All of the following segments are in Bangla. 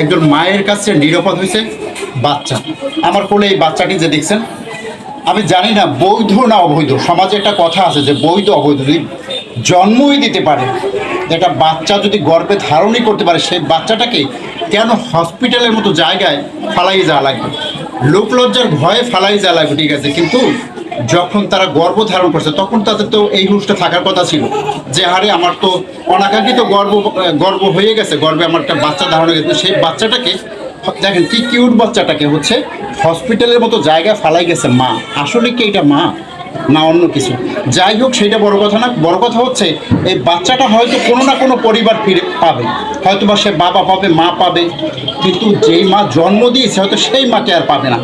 একজন মায়ের কাছে নিরাপদ হয়েছে বাচ্চা। আমার কোলে এই বাচ্চাটি যে দেখছেন, আমি জানি না বৈধ না অবৈধ। সমাজে একটা কথা আছে যে বৈধ অবৈধ। যদি জন্মই দিতে পারে, একটা বাচ্চা যদি গর্ভে ধারণই করতে পারে, সেই বাচ্চাটাকে কেন হসপিটালের মতো জায়গায় ফালাই যাওয়া লাগবে? লোকলজ্জার ভয়ে ফালাই যাওয়া লাগবে, ঠিক আছে? কিন্তু যখন তারা গর্ব ধারণ করছে, তখন তাদের তো এই হুঁশটা থাকার কথা ছিল যে হারে আমার তো অনাকাঙ্ক্ষিত গর্ব গর্ব হয়ে গেছে, গর্বে আমার একটা বাচ্চা ধারণ হয়ে গেছে। সেই বাচ্চাটাকে, দেখেন কি কিউট বাচ্চাটাকে হচ্ছে হসপিটালের মতো জায়গায় ফালাই গেছে মা। আসলে কি এটা মা? না, অন্য কিছু। যাই হোক সেটা বড় কথা না, বড় কথা হচ্ছে এই বাচ্চাটা হয়তো কোনো না কোনো পরিবার ফিরে পাবে। হয়তো বা সে বাবা পাবে, মা পাবে, কিন্তু যেই মা জন্ম দিয়েছে, হয়তো সেই মাকে আর পাবে না।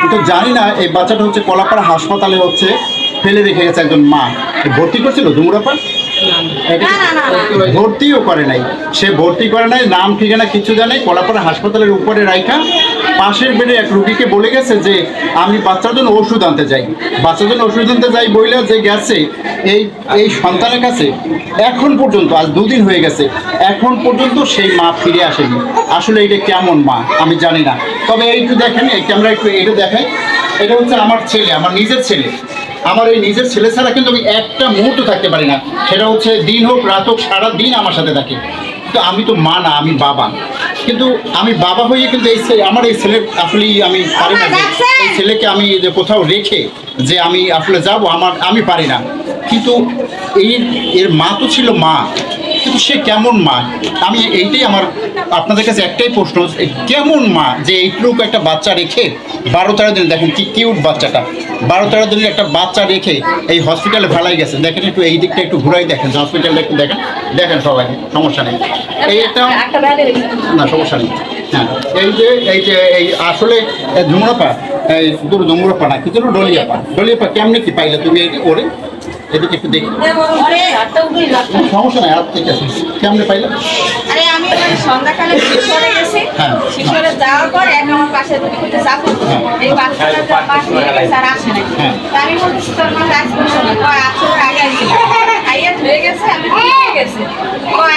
কিন্তু জানি না এই বাচ্চাটা হচ্ছে কলাপাড়া হাসপাতালে হচ্ছে ফেলে রেখে গেছে একজন মা। ভর্তি করছিল ডুমুরাপাড় ভর্তিও করে নাই। সে ভর্তি করে নাই নাম ঠিকানা কিছু জানে কলাপাড়া হাসপাতালের উপরে রাইখা পাশের বেডে এক রুগীকে বলে গেছে যে আমি বাচ্চার জন্য ওষুধ আনতে যাই। বাচ্চার জন্য ওষুধ আনতে যাই বইলে যে গেছে এই এই সন্তানের কাছে এখন পর্যন্ত আজ দুদিন হয়ে গেছে এখন পর্যন্ত সেই মা ফিরে আসেনি। আসলে এটা কেমন মা, আমি জানি না। তবে এইটু দেখেন, এই ক্যামেরা একটু এটা দেখাই এটা হচ্ছে আমার ছেলে, আমার নিজের ছেলে। আমার এই নিজের ছেলে ছাড়া কিন্তু আমি একটা মুহূর্ত থাকতে পারি না। সেটা হচ্ছে দিন হোক, রাত হোক সারা দিন আমার সাথে থাকে। তো আমি তো মা না, আমি বাবা। কিন্তু আমি বাবা হয়ে কিন্তু এই আমার এই ছেলের আসলেই আমি পারি না এই ছেলেকে আমি যে কোথাও রেখে যে আমি আসলে যাব, আমার, আমি পারি না। কিন্তু এই, এর মা তো ছিল মা। কিন্তু সে কেমন মা? আমি এইটাই আমার আপনাদের কাছে একটাই প্রশ্ন কেমন মা যে এইটুকু একটা বাচ্চা রেখে বারো তেরো দিন দেখেন কি কিউট বাচ্চাটা বারো তেরো দিনের একটা বাচ্চা রেখে এই হসপিটালে ফেলাই গেছে। দেখেন একটু এই দিকটা একটু ঘুরাই দেখেন হসপিটালটা একটু দেখেন দেখেন সবাই সমস্যা নেই। এই একটা না সমস্যা নেই। হ্যাঁ এই যে এই যে এই আসলে ঝুমুরাপা এই শুধু ঝুমুরাপা না কিছু ডলিয়াপা। ডলিয়াপা কেমনে কি পাইলে তুমি এই ওরে? এদিকে একটু দেখি। সমস্যা নাই আর ঠিক আছে কেমনে পাইলে আরে আমি ওই সন্ধ্যাকালে শিশরে গেছি। হ্যাঁ। শিশরে যাওয়ার পর এক আমার পাশে দুটি হ্যাঁ। এই বাচ্চাটা পাশ আর আসে না হ্যাঁ। আমি তোর মা আসবে শোনা কয় আসলে আগে আসছিল আইয়া ধরে গেছে আমি ঠিক গেছে কয়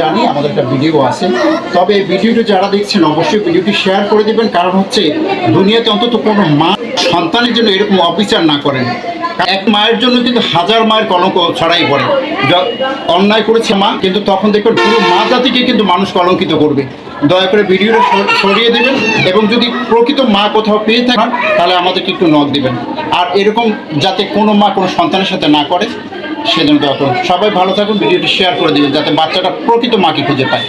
জানি আমাদের একটা ভিডিও আছে। তবে এই যারা দেখছেন, অবশ্যই ভিডিওটি শেয়ার করে দিবেন, কারণ হচ্ছে দুনিয়াতে অন্তত কোনো মা সন্তানের জন্য এরকম অবিচার না করেন। এক মায়ের জন্য কিন্তু হাজার মায়ের কলঙ্ক ছড়াই পড়ে। অন্যায় করেছে মা, কিন্তু তখন দেখবেন পুরো মা জাতিকে কিন্তু মানুষ কলঙ্কিত করবে। দয়া করে ভিডিওটা সরিয়ে দেবেন এবং যদি প্রকৃত মা কোথাও পেয়ে থাকেন, তাহলে আমাদেরকে একটু নখ দেবেন। আর এরকম যাতে কোনো মা কোনো সন্তানের সাথে না করে, সেজন্য দয়া করুন। সবাই ভালো থাকুন, ভিডিওটি শেয়ার করে দিবেন, যাতে বাচ্চাটা প্রকৃত মাকে খুঁজে পায়।